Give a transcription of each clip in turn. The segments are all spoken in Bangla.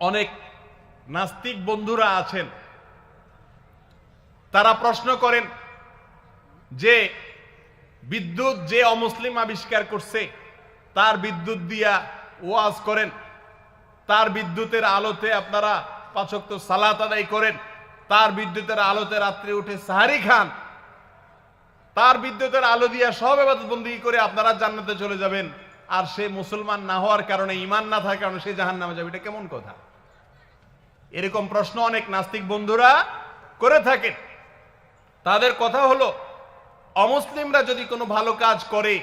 অনেক নাস্তিক বন্ধুরা আছেন। তারা প্রশ্ন করেন যে বিদ্যুৎ যে অমুসলিম আবিষ্কার করছে, তার বিদ্যুৎ দিয়া ওয়াজ করেন। তার বিদ্যুতের আলোতে আপনারা পাচক সালাত আদায় করেন। তার বিদ্যুতের আলোতে রাত্রে উঠে সাহারি খান। তার বিদ্যুতের আলো দিয়া সব বন্দি করে আপনারা জান্নাতে চলে যাবেন। আর সে মুসলমান না হওয়ার কারণে ইমান না থাকার কারণে সে জাহান নামে যাবে। এটা কেমন কথা? এরকম প্রশ্ন অনেক নাস্তিক বন্ধুরা করে থাকেন। তাদের কথা হলো, অমুসলিমরা যদি কোনো ভালো কাজ করে,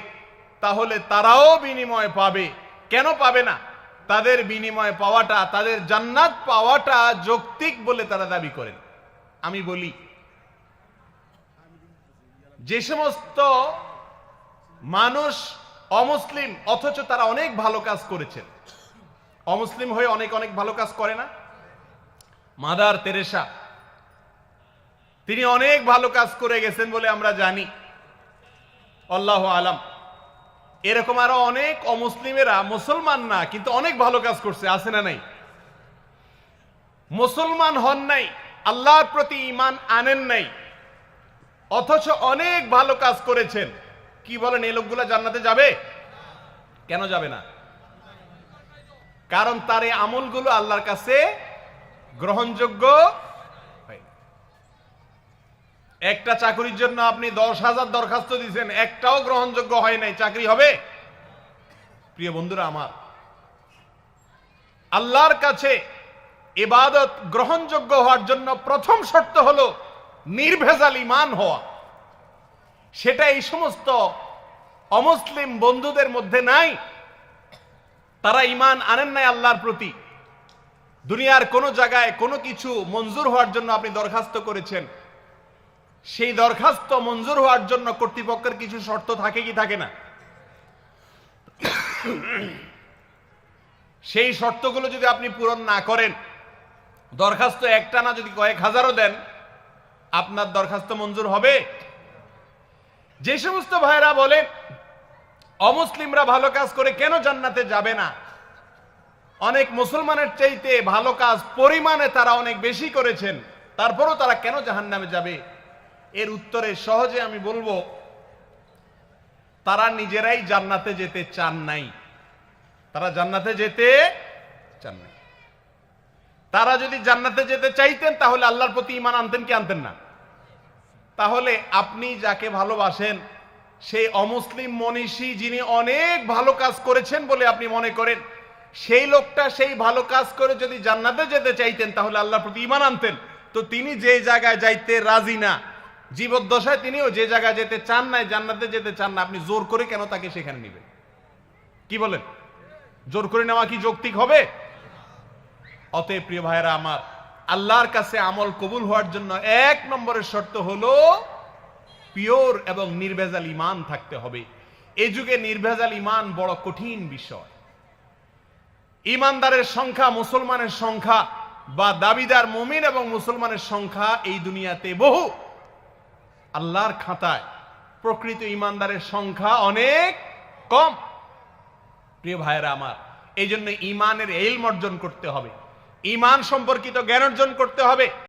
তাহলে তারাও বিনিময় পাবে। কেন পাবে না? তাদের বিনিময় পাওয়াটা, তাদের জান্নাত পাওয়াটা যৌক্তিক বলে তারা দাবি করেন। আমি বলি, যে সমস্ত মানুষ অমুসলিম, অথচ তারা অনেক ভালো কাজ করেছেন। অমুসলিম হয়ে অনেক অনেক ভালো কাজ করে না? মাদার তেরেসা, তিনি অনেক ভালো কাজ করে গেছেন বলে আমরা জানি। আল্লাহ আলাম। এরকম আরও অনেক অমুসলিমেরা মুসলমান না, কিন্তু অনেক ভালো কাজ করছে, আছে না নাই? মুসলমান হন নাই, আল্লাহর প্রতি ইমান আনেন নাই, অথচ অনেক ভালো কাজ করেছেন। কি বলেন, এই লোকগুলা জান্নাতে যাবে? কেন যাবে না? কারণ তার এই আমলগুলো আল্লাহর কাছে গ্রহণযোগ্য একটা চাকরির জন্য আপনি দশ হাজার দরখাস্ত দিয়েছেন, একটাও গ্রহণযোগ্য হয় নাই, চাকরি হবে? প্রিয় বন্ধুরা আমার, আল্লাহর কাছে এবাদত গ্রহণযোগ্য হওয়ার জন্য প্রথম শর্ত হলো নির্ভেজাল ইমান হওয়া। সেটা এই সমস্ত অমুসলিম বন্ধুদের মধ্যে নাই। তারা ইমান আনেন নাই আল্লাহর প্রতি। দুনিয়ার কোনো জায়গায় কোনো কিছু মঞ্জুর হওয়ার জন্য আপনি দরখাস্ত করেছেন। সেই দরখাস্ত মঞ্জুর হওয়ার জন্য কর্তৃপক্ষের কিছু শর্ত থাকে কি থাকে না? সেই শর্তগুলো যদি আপনি পূরণ না করেন, দরখাস্ত একটা না যদি কয়েক হাজারও দেন, আপনার দরখাস্ত মঞ্জুর হবে। যে সমস্ত ভাইরা বলেন, অমুসলিমরা ভালো কাজ করে কেন জান্নাতে যাবে না? অনেক মুসলমানের চাইতে ভালো কাজ পরিমাণে তারা অনেক বেশি করেছেন, তারপরও তারা কেন জাহান নামে যাবে? এর উত্তরে সহজে আমি বলব, তারা নিজেরাই জান্নাতে যেতে চান নাই। তারা জান্নাতে যেতে চান নাই। তারা যদি জান্নাতে যেতে চাইতেন, তাহলে আল্লাহর প্রতি ইমান আনতেন কি আনতেন না? তাহলে আপনি যাকে ভালোবাসেন, সেই অমুসলিম মনীষী যিনি অনেক ভালো কাজ করেছেন বলে আপনি মনে করেন, সেই লোকটা সেই ভালো কাজ করে যদি জান্নাতে যেতে চাইতেন, তাহলে আল্লাহর প্রতি ইমান আনতেন। তো তিনি যে জায়গায় যাইতে রাজি না, জীবদ্দশায় তিনিও যে জায়গায় যেতে চান নাই, জান্নাতে যেতে চান না, আপনি জোর করে কেন তাকে সেখানে নেবেন? কি বলেন? জোর করে নেওয়া কি যৌক্তিক হবে? অতএব প্রিয় ভাইরা আমার আল্লাহর কাছে আমল কবুল হওয়ার জন্য এক নম্বরের শর্ত হলো পিওর এবং নির্ভেজাল ইমান থাকতে হবে। এই যুগে নির্ভেজাল ইমান বড় কঠিন বিষয়। ইমানদারের সংখ্যা, মুসলমানের সংখ্যা বা দাবিদার মুমিন এবং মুসলমানের সংখ্যা এই দুনিয়াতে বহু। আল্লাহর খাতায় প্রকৃত ইমানদারের সংখ্যা অনেক কম। প্রিয় ভাইয়েরা আমার এই জন্য ইমানের এলম অর্জন করতে হবে। ইমান সম্পর্কিত জ্ঞান অর্জন করতে হবে।